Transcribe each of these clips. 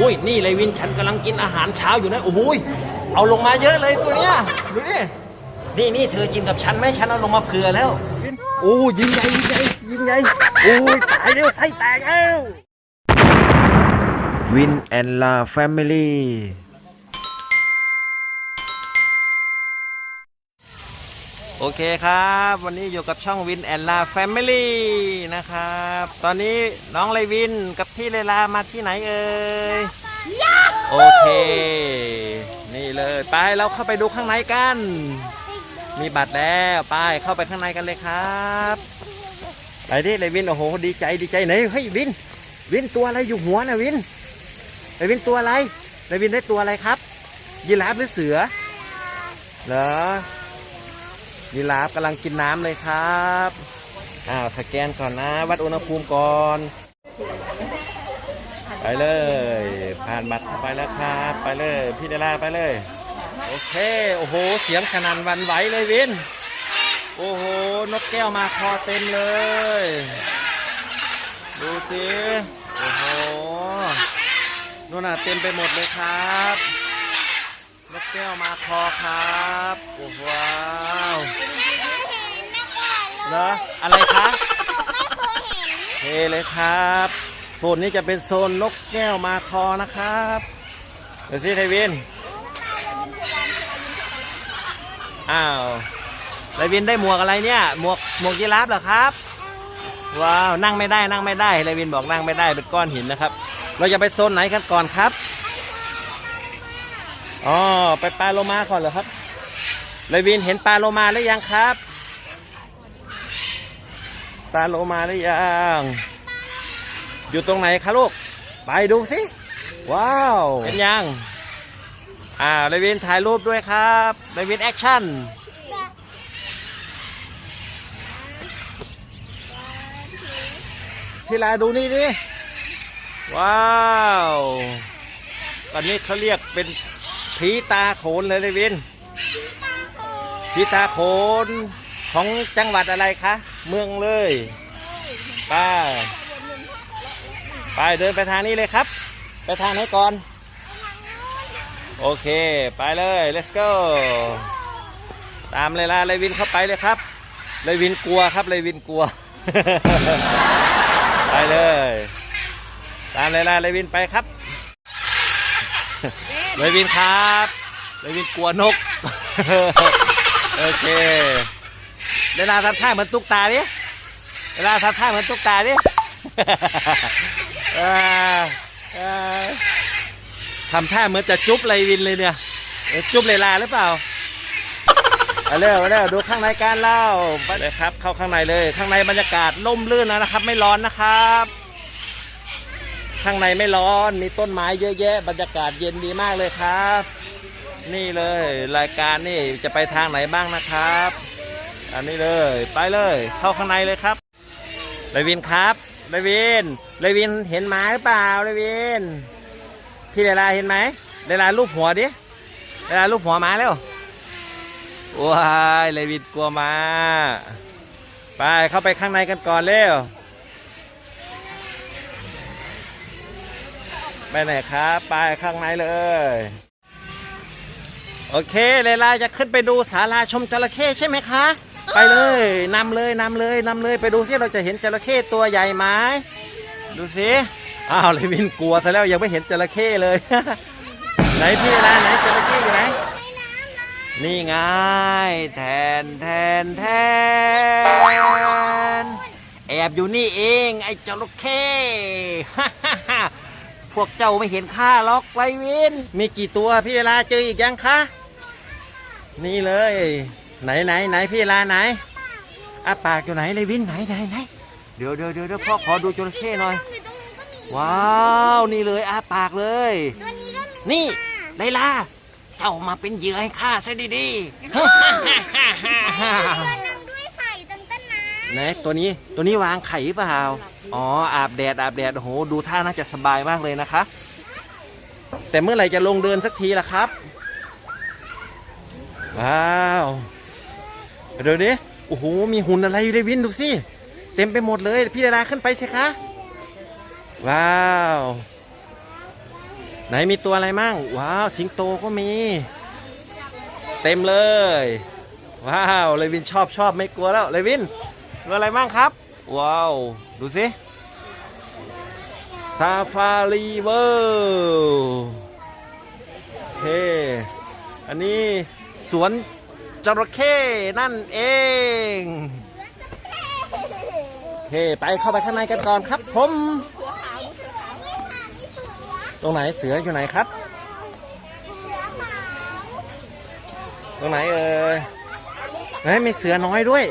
อุ้ยนี่เลยวินฉันกำลังกินอาหารเช้าอยู่นะโอ้โหยเอาลงมาเยอะเลยตัวเนี้ยดูดินี่นี่เธอกินกับฉันไหมฉันเอาลงมาเผื่อแล้วโอ้ยิงใหญ่ยิงใหญ่ยิงใหญ่โอ้ยตายเร็วไส้แตกแล้ว Win and La Family โอเคครับ วันนี้อยู่กับช่องวินแอนลาแฟมิลี่นะครับ ตอนนี้น้องเลวินกับพี่เลลามาที่ไหนเอ่ยโอเค นี่เลยไปเราเข้าไปดูข้างในกัน มีบัตรแล้วไปเข้าไปข้างในกันเลยครับไปดิเลวินโอ้โหดีใจดีใจไหนเฮ้ยวิน วินตัวอะไรอยู่หัวนะวินเลวินตัวอะไรเลวินได้ตัวอะไรครับยีราฟหรือเสือเหรอ ยีราฟกำลังกินน้ำเลยครับอ้าวสแกนก่อนนะ วัดอุณหภูมิก่อน ไปเลย ผ่านบัตรเข้าไปแล้วครับ ไปเลย พี่เดล่าไปเลย โอเค โอ้โห เสียงขนาดวันไหวเลยวิน โอ้โห นกแก้วมาคอเต็มเลย ดูสิ โอ้โหนู่นน่ะเต็มไปหมดเลยครับ นกแก้วมาคอครับโอ้โหว้าวเหรออะไรคะเทเลยครับโซนนี้จะเป็นโซนนกแก้วมาคอนะครับเดี๋ยวสิไทวินอ้าวไทวินได้หมวกอะไรเนี่ยหมวกหมวกยีราฟเหรอครับว้าวนั่งไม่ได้นั่งไม่ได้ไทวินบอกนั่งไม่ได้เป็นก้อนหินนะครับ เราจะไปโซนไหนกันก่อนครับ อ๋อไปปลาโลมาก่อนเหรอครับเลวินเห็นปลาโลมาหรือยังครับ ปลาโลมาหรือยังอยู่ตรงไหนคะลูก ไปดูสิ ว้าวเห็นยังอ่าเลวินถ่ายรูปด้วยครับเลวินแอคชั่นพี่ลาดูนี่ดิ ว้าว ตอนนี้เขาเรียกเป็น ผีตาโขนเลยเลยวินผีตาโขนของจังหวัดอะไรคะ เมืองเลยไปไปเดินไปทางนี้เลยครับ ไปทางไหนก่อน โอเค ไปเลย let's go ตามเลยล่ะเลยวินเข้าไปเลยครับเลยวินกลัวครับเลยวินกลัว ไปเลย ตามเลยล่ะเลยวินไปครับ เลยวินครับเลยวินกลัวนก โอเคเวลาทำท่าเหมือนตุ๊กตาดิเวลาทำท่าเหมือนตุ๊กตาดิอ่าอ่าทำท่าเหมือนจะจุ๊บเลยวินเลยเนี่ย จุ๊บเลยลาหรือเปล่าเอาเร็วเอาเร็วดูข้างในการเล่าไปเลยครับ เข้าข้างในเลย ข้างในบรรยากาศล่มลื่นนะครับ ไม่ร้อนนะครับ ข้างในไม่ร้อน มีต้นไม้เยอะแยะ บรรยากาศเย็นดีมากเลยครับ นี่เลยรายการนี่จะไปทางไหนบ้างนะครับ อันนี้เลยไปเลยเข้าข้างในเลยครับเลวินครับเลวินเลวินเห็นหมาหรือเปล่าเลวิน พี่เดลาเห็นไหมเดลารูปหัวดิเดลารูปหัวหมาแล้วว้ายเลวินกลัวหมาไปเข้าไปข้างในกันก่อนเร็ว ไปไหนครับ ไปข้างในเลย โอเคเลลาจะขึ้นไปดูศาลาชมจระเข้ใช่ไหมคะ ไปเลยนำเลยนำเลยนำเลยไปดูสิเราจะเห็นจระเข้ตัวใหญ่ไหมดูสิอ้าวเลวินกลัวซะแล้วยังไม่เห็นจระเข้เลย ไหนพี่เลลาไหนจระเข้อยู่ไหนนี่ไงแทนแทนแทนแอบอยู่นี่เอง ไอ้จระเข้ พวกเจ้าไม่เห็นข้าหรอกไรวิน มีกี่ตัวพี่เวลาเจออีกยังคะ นี่เลย ไหนไหนไหนพี่เวลาไหนอาปากอยู่ไหนเลยวินไหนไหนไหนเดี๋ยวเดี๋ยวเดี๋ยวเดี๋ยวพ่อขอดูจระเข้หน่อย ว้าวนี่เลยอาปากเลย นี่ไลลาเจ้ามาเป็นเหยื่อให้ข้าซะดีๆตัวหนึ่งด้วยไข่ตั้งต้นน้ไหนตัวนี้ตัวนี้วางไข่หรือเปล่า อ๋ออาบแดดอาบแดดโอ้โหดูท่าน่าจะสบายมากเลยนะคะ แต่เมื่อไหร่จะลงเดินสักทีล่ะครับ ว้าวเดี๋ยวนี้โอ้โหมีหุ่นอะไรอยู่ในวินดูสิเต็มไปหมดเลย พี่ดาราขึ้นไปสิคะ ว้าว ไหนมีตัวอะไรมั่ง ว้าว สิงโตก็มี เต็มเลย ว้าว เลวินชอบชอบไม่กลัวแล้ว เลวินตัวอะไรมั่งครับ ว้าว ดูสิซาฟารีเวอร์เฮ้อันนี้สวนจระเข้นั่นเองเฮ้ไปเข้าไปข้างในกันก่อนครับผมตรงไหนเสืออยู่ไหนครับ ตรงไหนเอ่ยไหนมีเสือน้อยด้วย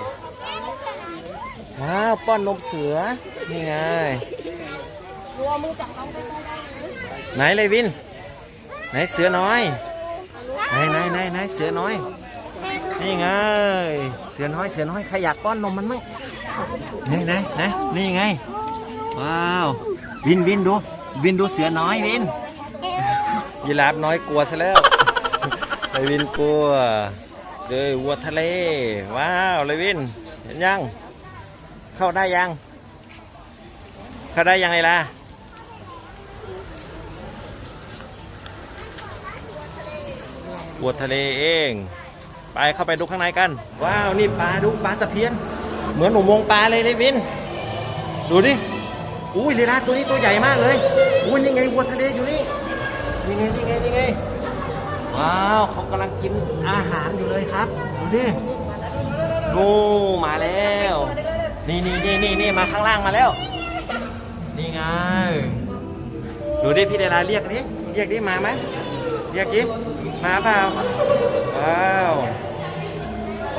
ว้าวป้อนนมเสือ นี่ไงวัวมือจับนมได้ไหนเลยวิน ไหนเสือน้อย ไหนไหนไหนไหนเสือน้อย นี่ไง เสือน้อย เสือน้อยใครอยากป้อนนมมันมั้งนี่ไหนไหนนี่ไง ว้าว วินวินดู วินดูเสือน้อยวิน ยีราฟน้อยกลัวซะแล้วเลวินกลัวเลยวัวทะเล ว้าวเลวิน เห็นยัง เข้าได้ยัง เข้าได้ยังไงล่ะวัวทะเลเอง ไปเข้าไปดูข้างในกัน ว้าวนี่ปลาดูปลาตะเพียน เหมือนหนุ่มวงปลาเลยเลยวิน ดูดิอุ้ยลีลาตัวนี้ตัวใหญ่มากเลยอุ้ยนี่ไงวัวทะเลอยู่นี่นี่ไงนี่ไงนี่ไงว้าวเขากำลังกินอาหารอยู่เลยครับ ดูดินูมาแล้ว นี่นี่นี่นี่นี่มาข้างล่างมาแล้ว นี่ไง ดูดิพี่เดลาเรียกดิเรียกดิมาไหมเรียกดิมาเปล่าว้าว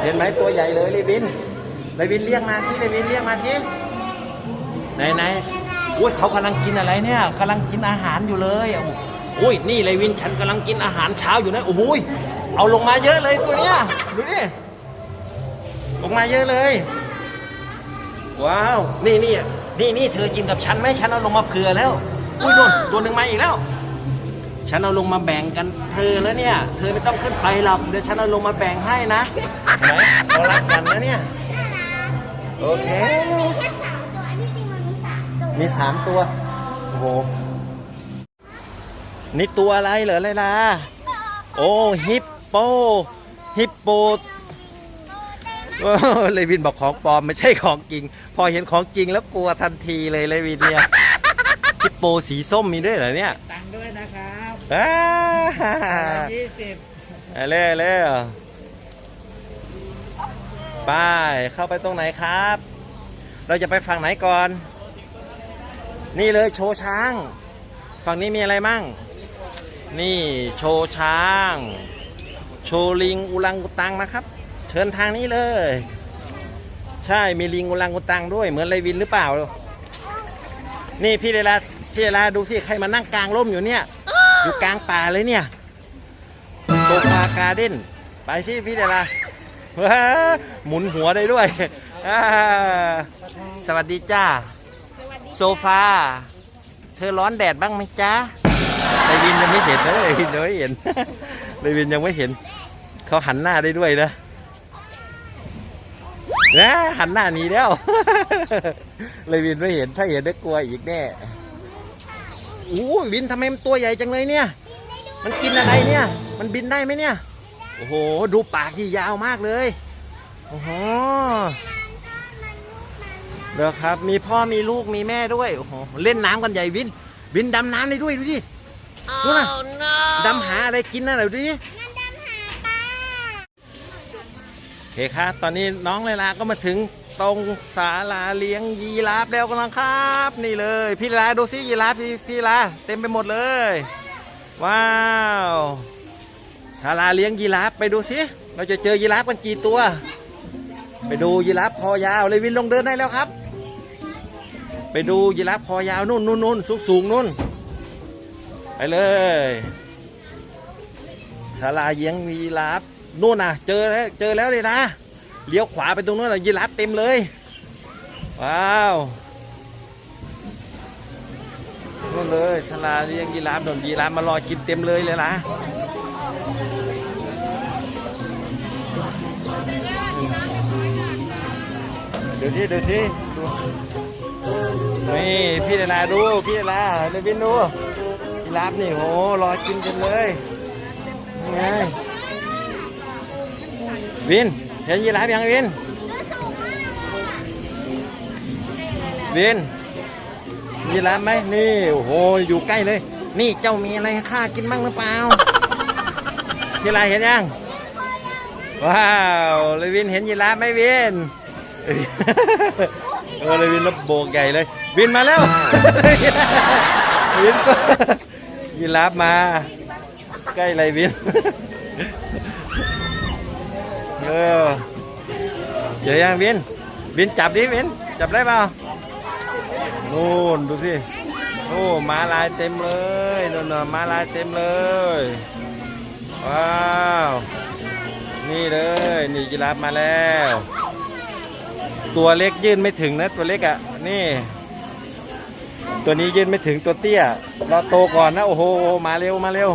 เห็นไหมตัวใหญ่เลยเลวินเลวินเรียกมาสิเลวินเรียกมาสิไหนไหนอุ้ยเขากำลังกินอะไรเนี่ยกำลังกินอาหารอยู่เลยอุ้ยนี่เลยวินฉันกำลังกินอาหารเช้าอยู่นะโอ้ยเอาลงมาเยอะเลยตัวเนี้ยดูดิลงมาเยอะเลย ว้าว นี่นี่นี่นี่เธอกินกับฉันไหมฉันเอาลงมาเผื่อแล้ว อุ้ยโดนตัวหนึ่งมาอีกแล้ว ฉันเอาลงมาแบ่งกันเธอแล้วเนี่ย เธอไม่ต้องขึ้นไปหรอก เดี๋ยวฉันเอาลงมาแบ่งให้นะเห็นไหมเขารักกันนะเนี่ย โอเคแค่สามตัวอันที่จริงมันมีสามตัวมีสามตัว โอ้โห นี่ตัวอะไรเหรอไรล่ะ โอ้ฮิปโป ฮิปโปโอ้เลวินบอกของปลอมไม่ใช่ของจริง พอเห็นของจริงแล้วกลัวทันทีเลยเลวินเนี่ยฮิปโปสีส้มมีด้วยเหรอเนี่ยตังค์ด้วยนะครับอ้ายี่สิบเอาเร็วเร็วไปเข้าไปตรงไหนครับ เราจะไปฝั่งไหนก่อน นี่เลยโชว์ช้าง ฝั่งนี้มีอะไรมั่ง นี่โชว์ช้าง โชว์ลิงอุลังกุตังนะครับ เชิญทางนี้เลย ใช่มีลิงอุลังกุตังด้วยเหมือนไรวินหรือเปล่า นี่พี่เดลาพี่เดลาดูสิใครมานั่งกลางร่มอยู่เนี่ย อยู่กลางป่าเลยเนี่ยโซฟาการ์เด้นไปสิพี่เดลาว้าหมุนหัวได้ด้วยอ่าสวัสดีจ้า โซฟา เธอร้อนแดดบ้างไหมจ๊ะเลวินยังไม่เห็นนะเลวินยังไม่เห็นเลวินยังไม่เห็น เขาหันหน้าได้ด้วยนะ นะหันหน้าหนีแล้ว เลวินไม่เห็น ถ้าเห็นได้กลัวอีกแน่โอ้ยวินทำไมมันตัวใหญ่จังเลยเนี่ย มันกินอะไรเนี่ย มันบินได้ไหมเนี่ย โอ้โห ดูปากที่ยาวมากเลย โอ้โหเดี๋ยวครับ มีพ่อมีลูกมีแม่ด้วย โอ้โห เล่นน้ำกันใหญ่วิน วินดำน้ำได้ด้วยดูสิดูนะดำหาอะไรกินนะเดี๋ยวดูดิ เคครับ ตอนนี้น้องเลลาก็มาถึงตรงศาลาเลี้ยงยีราฟแล้วกันครับ นี่เลย พี่ลาดูสิยีราฟพี่พี่ลาเต็มไปหมดเลย ว้าวศาลาเลี้ยงยีราฟไปดูสิเราจะเจอยีราฟกันกี่ตัว ไปดูยีราฟคอยาวเลยวินลงเดินได้แล้วครับ ไปดูยีราฟคอยาวนู่นนู่นนู่นสูงสูงนู่นไปเลยศาลาเลี้ยงยีราฟ นู่นน่ะ เจอแล้วเจอแล้วเลยนะ เลี้ยวขวาไปตรงนู้นน่ะยีราฟเต็มเลย ว้าวนู่นเลยศาลาเลี้ยงยีราฟโดนยีราฟมารอกินเต็มเลยเลยนะเดูที่ดูที่นี่พี่เดลาดูพี่เดลาเลวินดูยีราฟนี่โหรอกินกันเลยไง วินเห็นยีราฟยังวินวินยีราฟไหมนี่ โอ้โห อยู่ใกล้เลย นี่เจ้ามีอะไรข้ากินบ้างหรือเปล่ายีราฟเห็นยัง ว้าวเลยวินเห็นยีราฟไหมวินเออเลยวินแล้วโบกใหญ่เลย วินมาแล้ววินก็ยีราฟมา ใกล้ไรวิน ออเจอยังวินวินจับดิวินจับได้เปล่านู่นดูสิโอ้มาลายเต็มเลยนู่นมาลายเต็มเลยว้าวนี่เลยนี่ยีราฟมาแล้ว ตัวเล็กยื่นไม่ถึงนะตัวเล็กอะนี่ ตัวนี้ยื่นไม่ถึงตัวเตี้ยรอโตก่อนนะโอ้โหมาเร็วมาเร็ว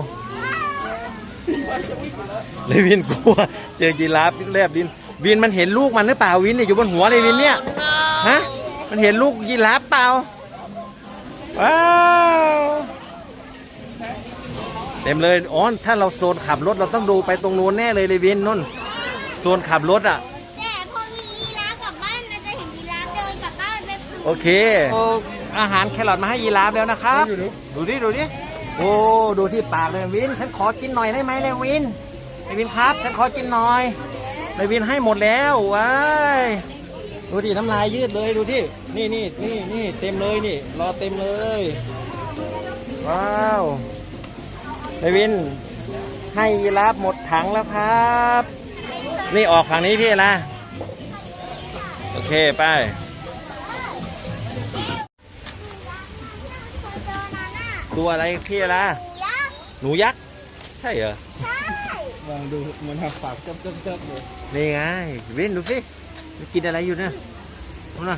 เลยวินกลัวเจอยีราฟแลบดิน วินมันเห็นลูกมันหรือเปล่าวินเนี่ยอยู่บนหัวเลยวินเนี่ยฮะมันเห็นลูกยีราฟเปล่าว้าวเต็มเลยอ๋อถ้าเราโซนขับรถเราต้องดูไปตรงนู้นแน่เลยเลยวินนุ่นโซนขับรถอะแต่พอมียีราฟกลับบ้านมันจะเห็นยีราฟเดินกลับบ้านไปฝึกโอเคอาหารแครอทมาให้ยีราฟแล้วนะครับดูดิดูดิ โอ้ดูที่ปากเลยวิน ฉันขอกินหน่อยได้ไหมเลยวินไอวินครับ ฉันขอกินหน่อยเลยวินให้หมดแล้วว้ายดูดิน้ำลายยืดเลยดูที่นี่นี่นี่นี่เต็มเลยนี่ รอเต็มเลย ว้าวเลยวิน ให้ยีราฟหมดถังแล้วครับ นี่ออกฝั่งนี้พี่ละโอเคไป ตัวอะไรพี่ละยักษ์หนูยักษ์ใช่เหรอมองดูเหมือนหักปากเจิบเจิบเลยนี่ไงวินดูสิมันกินอะไรอยู่เนี่ยดูนะ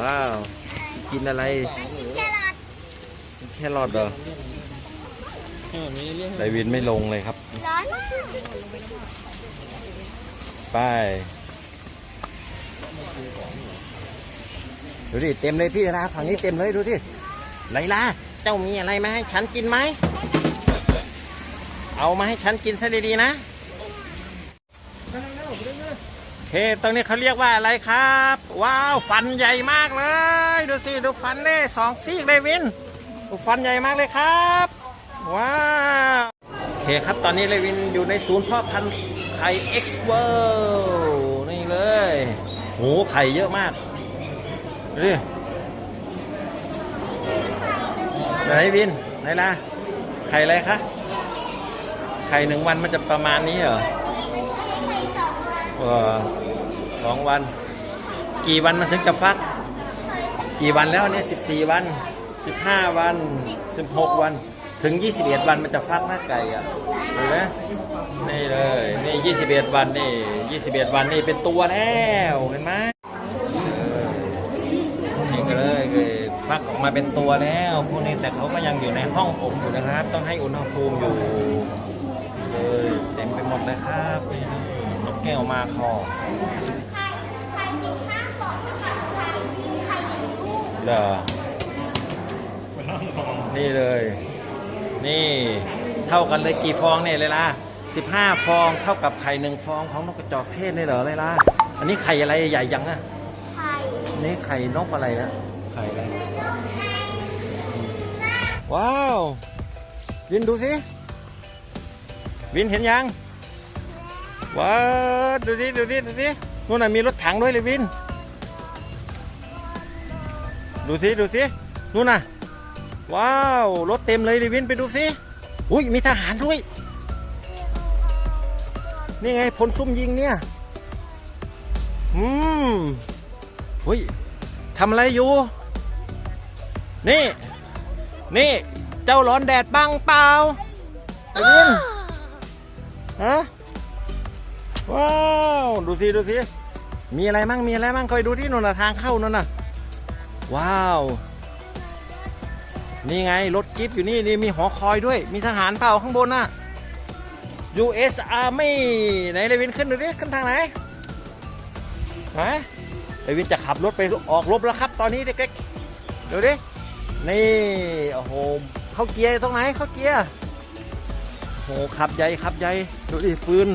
ว้าวกินอะไรแครอทแค่รอดเหรอเออมีเรื่องไดวินไม่ลงเลยครับ ร้อนมากไปดูดิเต็มเลยพี่นะฝั่งนี้เต็มเลยดูสิ ไลลาเจ้ามีอะไรมาให้ฉันกินไหม เอามาให้ฉันกินซะดีๆนะเคตรงนี้เขาเรียกว่าอะไรครับ ว้าวฟันใหญ่มากเลย ดูสิดูฟันเน่สองซี่เลยวินดูฟันใหญ่มากเลยครับ ว้าวเคครับตอนนี้เลวินอยู่ในศูนย์พ่อพันธุ์ไข่เอ็กซ์เวินี่เลยโหไข่เยอะมากดูดิ ไหนวินไหนล่ะไข่อะไรคะไข่หนึ่งวันมันจะประมาณนี้เหรอเออสองวัน กี่วันมันถึงจะฟัก กี่วันแล้วเนี่ยสิบสี่วันสิบห้าวันสิบหกวันถึงยี่สิบเอ็ดวันมันจะฟักหน้าไก่อะเห็นไหมนี่เลย นี่ยี่สิบเอ็ดวันนี่ยี่สิบเอ็ดวันนี่เป็นตัวแล้ว เห็นไหมเออนี่ก็เลยเลย ฟักออกมาเป็นตัวแล้วพวกนี้แต่เขาก็ยังอยู่ในห้องอบอยู่นะครับ ต้องให้อุณหภูมิอยู่เลยเต็มไปหมดเลยครับนี่นกแก้วมาคอไข่ไข่สิบห้าฟองนะคะไข่ไข่หนึ่งลูกเหรอนี่เลย นี่เท่ากันเลยกี่ฟองเนี่ยเลยล่ะสิบห้าฟองเท่ากับไข่หนึ่งฟองของนกกระจอกเทศเลยเหรอเลยล่ะอันนี้ไข่อะไรใหญ่ยังอะไข่นนี้ไข่นกอะไรนะไข่อะไร ว้าว วินดูสิ วินเห็นยัง ว้าว ดูสิ ดูสิ ดูสินู่นน่ะมีรถถังด้วยเลยวิน ดูสิ ดูสินู่นน่ะ ว้าว รถเต็มเลยเลยวินไปดูสิอุ้ยมีทหารด้วย นี่ไงพลซุ่มยิงเนี่ย อืมอุ้ยทำอะไรอยู่ นี่ นี่ เจ้าร้อนแดดบ้างเปล่าไอ้วินฮะว้าวดูสิดูสิมีอะไรมั่งมีอะไรมั่งคอยดูที่นู่นน่ะทางเข้านั่นน่ะ ว้าว นี่ไงรถกิฟต์อยู่นี่นี่มีหอคอยด้วย มีทหารเปล่าข้างบนน่ะ US Army ไหนเลวินขึ้นดูดิขึ้นทางไหนฮะเลวินจะขับรถไปออกรบแล้วครับ ตอนนี้เด็กๆดูดิ นี่โอ้โหเข้าเกียร์ตรงไหนเข้าเกียร์โหขับใหญ่ขับใหญ่ดูดิปืน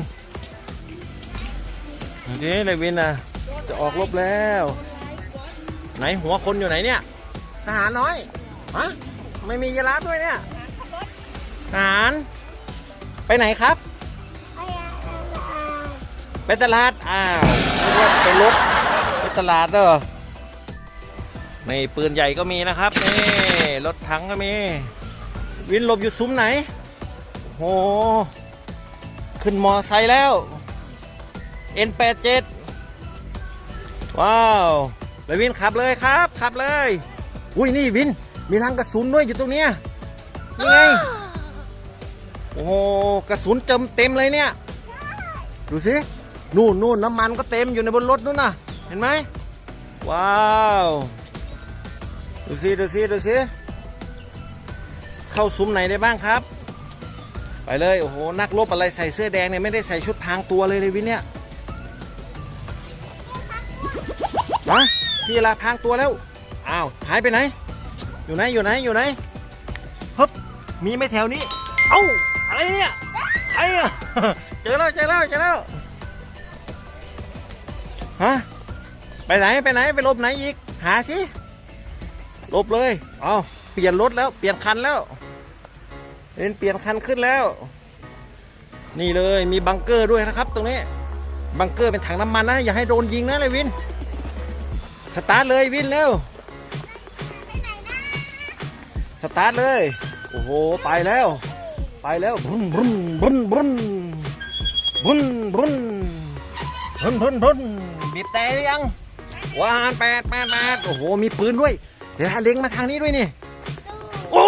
ดูดิเลยวินนะจะออกรบแล้ว ไหนหัวคนอยู่ไหนเนี่ยทหารน้อยฮะไม่มียีราฟด้วยเนี่ยทหาร ไปไหนครับ ไปตลาดอ้าวนึกว่าไปรถไปตลาดเด้อในปืนใหญ่ก็มีนะครับนี่ รถถังก็มี วินหลบอยู่ซุ้มไหน โห ขึ้นมอไซค์แล้ว N87 ว้าวเลยวินขับเลยครับ ขับเลย อุ้ยนี่วิน มีรังกระสุนด้วยอยู่ตรงเนี้ยนี่ไง โอ้โหกระสุนเต็มเต็มเลยเนี่ย ดูสิ นู่นนู่นน้ำมันก็เต็มอยู่ในบนรถนู่นน่ะ เห็นไหม ว้าว ดูสิดูสิดูสิเข้าซุ้มไหนได้บ้างครับ ไปเลยโอ้โหนักรบอะไรใส่เสื้อแดงเนี่ยไม่ได้ใส่ชุดพางตัวเลยเลยวินเนี่ยฮะพี่ลาพางตัวแล้วอ้าวหายไปไหน อยู่ไหนอยู่ไหนอยู่ไหนฮึบมีไหม่แถวนี้ เอ้าอะไรเนี่ยใครอะเจอแล้วเจอแล้วเจอแล้วฮะไปไหนไปไหนไปลบไหนอีก หาสิ ลบเลย เอาเปลี่ยนรถแล้ว เปลี่ยนคันแล้วเป็นเปลี่ยนคันขึ้นแล้ว นี่เลยมีบังเกอร์ด้วยนะครับ ตรงนี้ บังเกอร์เป็นถังน้ำมันนะ อย่าให้โดนยิงนะเลยวิน สตาร์ทเลยวินเร็ว สตาร์ทเลย โอ้โห ไปแล้ว ไปแล้วบุนบุนบุนบุนบุนบุนบุนบุนบุนบีบแต่หรือยังวานแปดแปดแปดโอ้โห มีปืนด้วย เดี๋ยวเล็งมาทางนี้ด้วยนี่ โอ้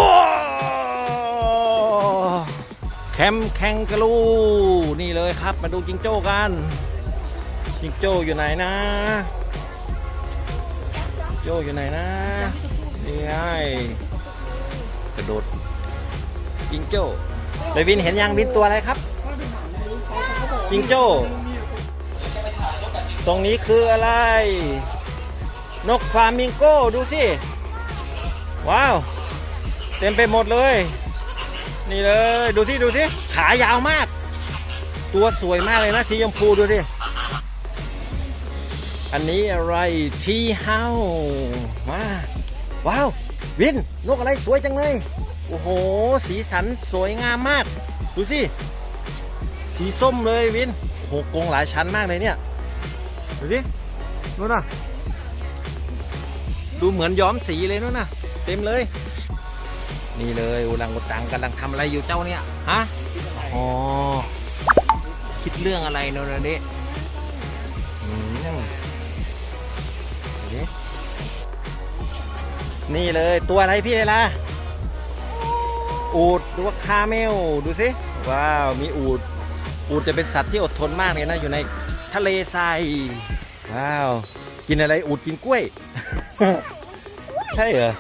แคมป์แข่งกะลูนี่เลยครับ มาดูจิงโจ้กัน จิงโจ้อยู่ไหนนะโจ้อยู่ไหนนะนี่ไงกระโดดจิงโจ้เลยวินเห็นยังวินตัวอะไรครับ จิงโจ้ ตรงนี้คืออะไร นกฟามิงโก้ดูสิ ว้าว เต็มไปหมดเลย นี่เลยดูที่ดูที่ขายาวมาก ตัวสวยมากเลยนะสีชมพูดูสิอันนี้อะไรทีเฮามาว้าว วินนกอะไรสวยจังเลย โอ้โห สีสันสวยงามมาก ดูสิ สีส้มเลยวินโอ้โหกงหลายชั้นมากเลยเนี่ย ดูสินู่นน่ะ ดูเหมือนย้อมสีเลยนู่นน่ะ ต็มเลย นี่เลยอุลังอุตังกำลังทำอะไรอยู่เจ้าเนี่ยฮะอ๋อคิดเรื่องอะไรโนนนะนี่อืมนี่เลยตัวอะไรพี่เลยล่ะอูดหรือว่าคาเมลดูสิว้าวมีอูดอูดจะเป็นสัตว์ที่อดทนมากเลยนะอยู่ในทะเลทรายว้าว กินอะไรอูดกินกล้วย ใช่เหรอ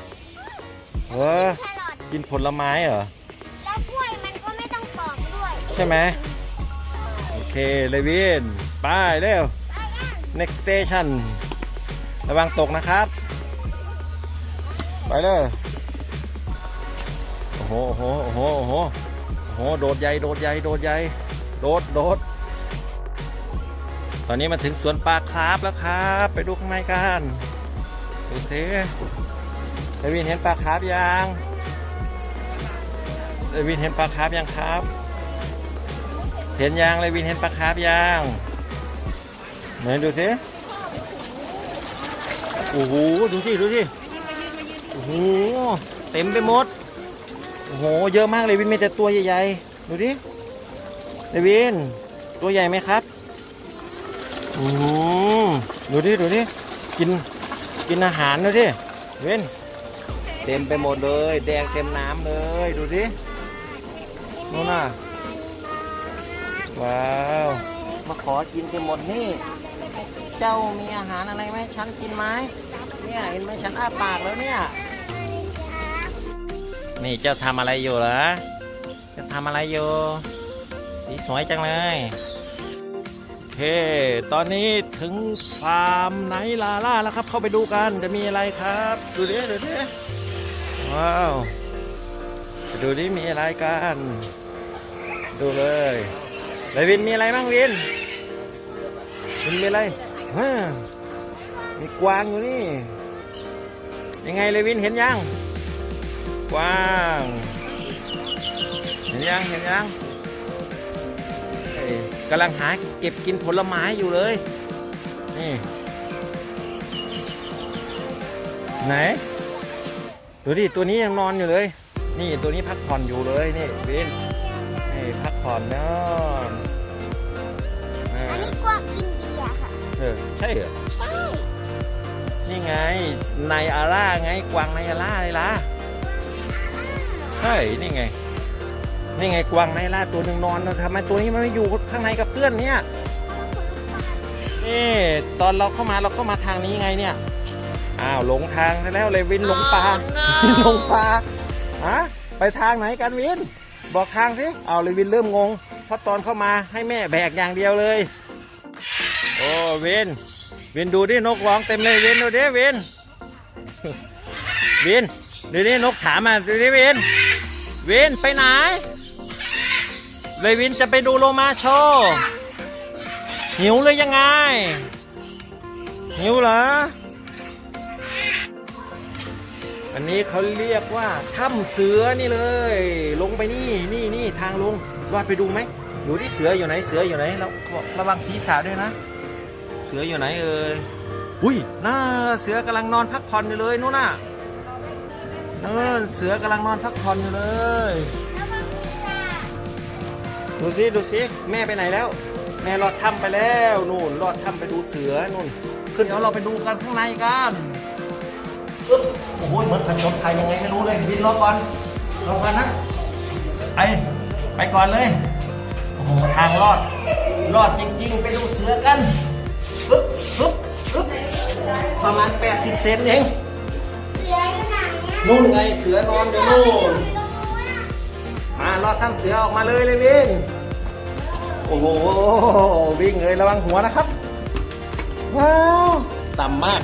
เออ แครอทกินผลไม้เหรอ แล้วกล้วยมันก็ไม่ต้องปอกด้วยใช่ไหมโอเคเลยวิน ไปเร็ว next station ระวังตกนะครับ ไปเลยโอ้โหโอ้โหโอ้โหโอ้โหโอ้โหโดดใหญ่โดดใหญ่โดดใหญ่โดดโดด ตอนนี้มาถึงสวนปลาคราฟแล้วครับ ไปดูข้างในกันดูสิ เดวินเห็นปลาคราฟยังเดวินเห็นปลาคราฟยังครับ เห็นยังเดวินเห็นปลาคราฟยังไหนดูสิโอ้โหดูสิดูสิโอ้โหเต็มไปหมดโอ้โหเยอะมากเลยวินมีแต่ตัวใหญ่ๆดูดิเดวินตัวใหญ่ไหมครับอืมดูดิดูดิกินกินอาหารดูสิเวิน ต็มไปหมดเลย แดงเต็มน้ำเลยดูดินู่นน่ะว้าวมาขอกินกันหมดนี่ เจ้ามีอาหารอะไรไหมฉันกินไหมเนี่ยเห็นไหมฉันอ้าปากแล้วเนี่ยนี่เจ้าทำอะไรอยู่เหรอเจะทำอะไรอยู่ สีสวยจังเลยโอเค ตอนนี้ถึงฟาร์มไหนลาล่าแล้วครับ เข้าไปดูกันจะมีอะไรครับ ดูดิดูดิ ว้าวดูดิมีอะไรกัน ดูเลยเลวินมีอะไรบ้างวินวินมีอะไรฮะมีกวางอยู่นี่ ยังไงเลวินเห็นยัง กวาง เห็นยังเห็นยังเอ้ยกำลังหาเก็บกินผลไม้อยู่เลย นี่ ไหน ดูดิตัวนี้ยังนอนอยู่เลย นี่ตัวนี้พักผ่อนอยู่เลยนี่วินนี่พักผ่อนนอนอ่าอันนี้กวางอินเดียค่ะเออใช่เหรอใช่นี่ไงไนอาร่าไงกวางไนอาร่าเลยล่ะใช่นี่ไงนี่ไงกวางไนอาร่าตัวหนึ่งนอนแล้วทำไมตัวนี้มันไม่อยู่ข้างในกับเพื่อนเนี่ยนี่ตอนเราเข้ามาเราเข้ามาทางนี้ไงเนี่ย อ้าวหลงทางซะแล้วเลยวินหลงป่าหลงป่าฮะไปทางไหนกันวิน บอกทางสิเอาเลยวินเริ่มงง เพราะตอนเข้ามาให้แม่แบกอย่างเดียวเลย โอ้วินวินดูดินกร้องเต็มเลยวินดูดิวินวินดูดินกถามมาดูดิวินวินไปไหนเลยวินจะไปดูโลมาโชว์หิวเลยยังไงหิวเหรอ อันนี้เขาเรียกว่าถ้ำเสือนี่เลย ลงไปนี่นี่นี่ทางลงรอดไปดูไหมดูที่เสืออยู่ไหนเสืออยู่ไหนเราบอกระวังศีรษะด้วยนะ เสืออยู่ไหนเอ่ยอุ้ยน่าเสือกำลังนอนพักผ่อนอยู่เลยนู่นน่ะนั่นเสือกำลังนอนพักผ่อนอยู่เลยดูสิดูสิแม่ไปไหนแล้ว แม่รอดถ้ำไปแล้วนู่นรอดถ้ำไปดูเสือนู่นขึ้นเดี๋ยวเราไปดูกันข้างในกัน อึ๊บโอ้โหเหมือนผจญภัยยังไงไม่รู้เลยวินรอก่อนรอก่อนนะไปไปก่อนเลยโอ้โหทางรอดรอดจริง ๆ ไปดูเสือกันปึ๊บปึ๊บปึ๊บประมาณ 80 เซนเองเสืออยู่ไหนเนี่ยนู่นไงเสือนอนอยู่นู่นมารอดถ้ำเสือออกมาเลยเลยวิ่งโอ้โหวิ่งเลยระวังหัวนะครับ ว้าว ต่ำมาก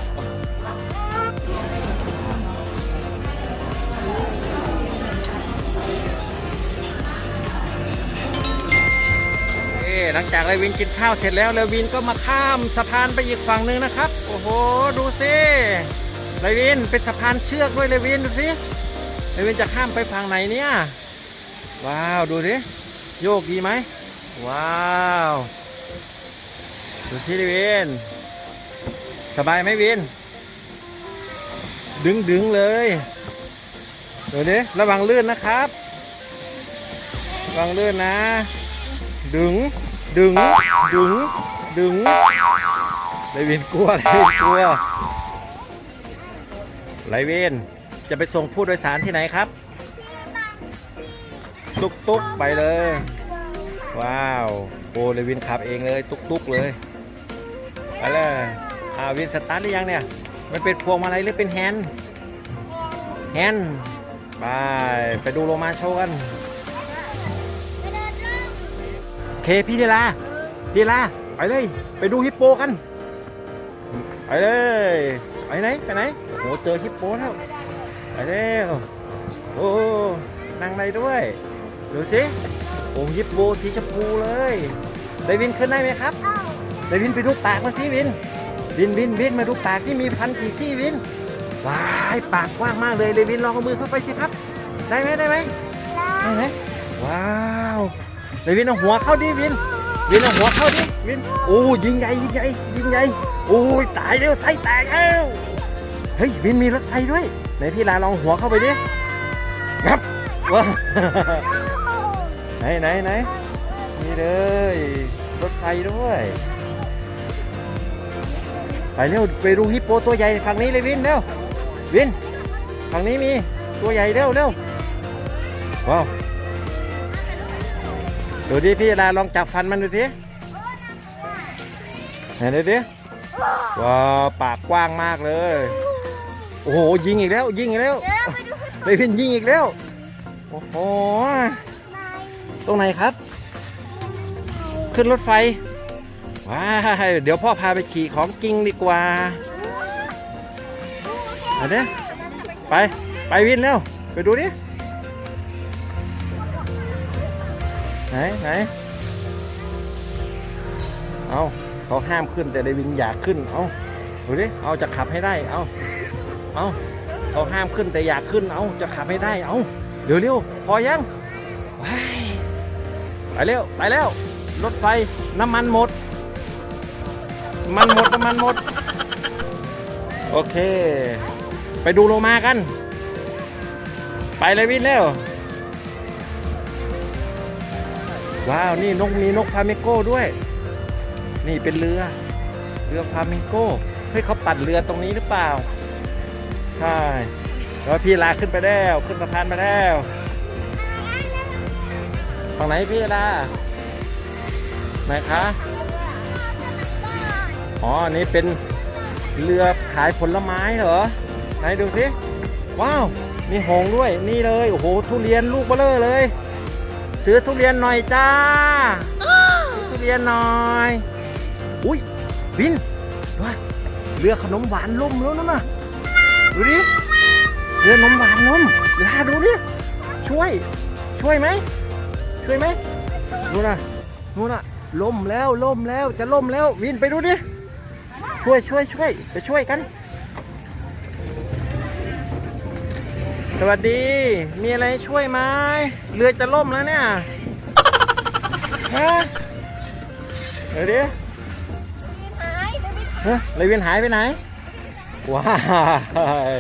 หลังจากเลวินกินข้าวเสร็จแล้วเลวินก็มาข้ามสะพานไปอีกฝั่งหนึ่งนะครับ โอ้โห ดูสิเลวินเป็นสะพานเชือกด้วยเลวินดูสิเลวินจะข้ามไปฝั่งไหนเนี่ยว้าวดูสิโยกดีไหมว้าวดูสิวินสบายไหมวิน ดึงดึงๆเลยดูดิระวังลื่นนะครับระวังลื่นนะ ดึง ดึง ดึง ดึงไรเวนกลัวไรเวนกลัวไรเวนจะไปส่งผู้โดยสารที่ไหนครับ ตุ๊กตุกไปเลย ว้าวโอ้เลยวินขับเองเลย ตุ๊กตุกเลยไปเลยอ่าวินสตาร์ทหรือยังเนี่ย มันเป็นพวงมาลัยหรือเป็นแฮนด์แฮนด์ไปไปดูโลมาโชว์กัน เคพี่เดลาเดลาไปเลย ไปดูฮิปโปกัน ไปเลย ไปไหน ไปไหนโอ้เจอฮิปโปแล้ว ไปเร็วโอ้นั่งในด้วยดูสิโอ้ฮิปโปสีชมพูเลยเดวินขึ้นได้ไหมครับเอ้าเดวินไปดูปากมาสิวิน วินวินวินมาดูปากที่มีพันกี่ซี่วินว้ายปากกว้างมากเลยเดวินลองเอามือเข้าไปสิครับ ได้ไหมได้ไหมได้ไหมว้าว เดวินเอาหัวเข้าดิวิน วินเอาหัวเข้าดิวิน โอ้ยิงใหญ่ยิงใหญ่ยิงใหญ่โอ้ยตายแล้วไส้แตกแล้วเฮ้ยวินมีรถไฟด้วยไหนพี่ลาลองหัวเข้าไปดิงับว้าไหนไหนไหนนี่เลยรถไฟด้วยไปเร็วไปดูฮิปโปตัวใหญ่ฝั่งนี้เลยวินเร็ววินฝั่งนี้มีตัวใหญ่เร็วเร็วว้าว ดูดิพี่ลาลองจับฟันมันดูสิไหนดูดิว้าวปากกว้างมากเลย โอ้โหยิงอีกแล้ว ยิงอีกแล้วเดี๋ยวเราไปดูเลยพินยิงอีกแล้ว โอ้โหนายตรงไหนครับ ขึ้นรถไฟ ว้ายเดี๋ยวพ่อพาไปขี่ของจริงดีกว่าเอาเด้ไป ไปวินเร็วไปดูดิ ไหนไหนเอาเขาห้ามขึ้นแต่เดวินอยากขึ้น เอาดูดิเอาจะขับให้ได้ เอาเอาเขาห้ามขึ้นแต่อยากขึ้น เอาจะขับให้ได้ เอาเร็วเร็วพอยังไปเร็วไปแล้ว รถไฟน้ำมันหมด มันหมดน้ำมันหมด โอเค ไปดูโลมากัน ไปเลยวินเร็ว ว้าวนี่นกมีนกฟลามิงโก้ด้วย นี่เป็นเรือ เรือฟลามิงโก้เฮ้ยเขาปั่นเรือตรงนี้หรือเปล่า ใช่แล้วพี่ลาขึ้นไปแล้วขึ้นสะพานไปแล้วฝั่งไหนพี่ลาไหนคะอ๋อนี่เป็นเรือขายผลไม้เหรอไหนดูสิว้าว มีหงด้วยนี่เลย โอ้โห ทุเรียนลูกเบลอเลย ซื้อทุเรียนหน่อยจ้าซื้อทุเรียนหน่อย อุ้ยบินด้วยเรือขนมหวานล่มแล้วนั่นน่ะดูดิเรือขนมหวานล่มลาดูดิช่วย ช่วยไหมช่วยไหมนู่นน่ะนู่นน่ะล่มแล้วล่มแล้วจะล่มแล้ววินไปดูดิช่วยช่วยช่วยไปช่วยกัน สวัสดี มีอะไรให้ช่วยไหมเรือจะล่มแล้วเนี่ย ฮะ เดี๋ยวดิหายเดี๋ยวนี้เฮ้ยเลยเวียนหายไปไหน ว้าย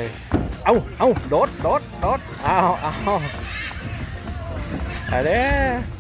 เอาเอาโดดโดดโดดเอาเอาไปเด้อ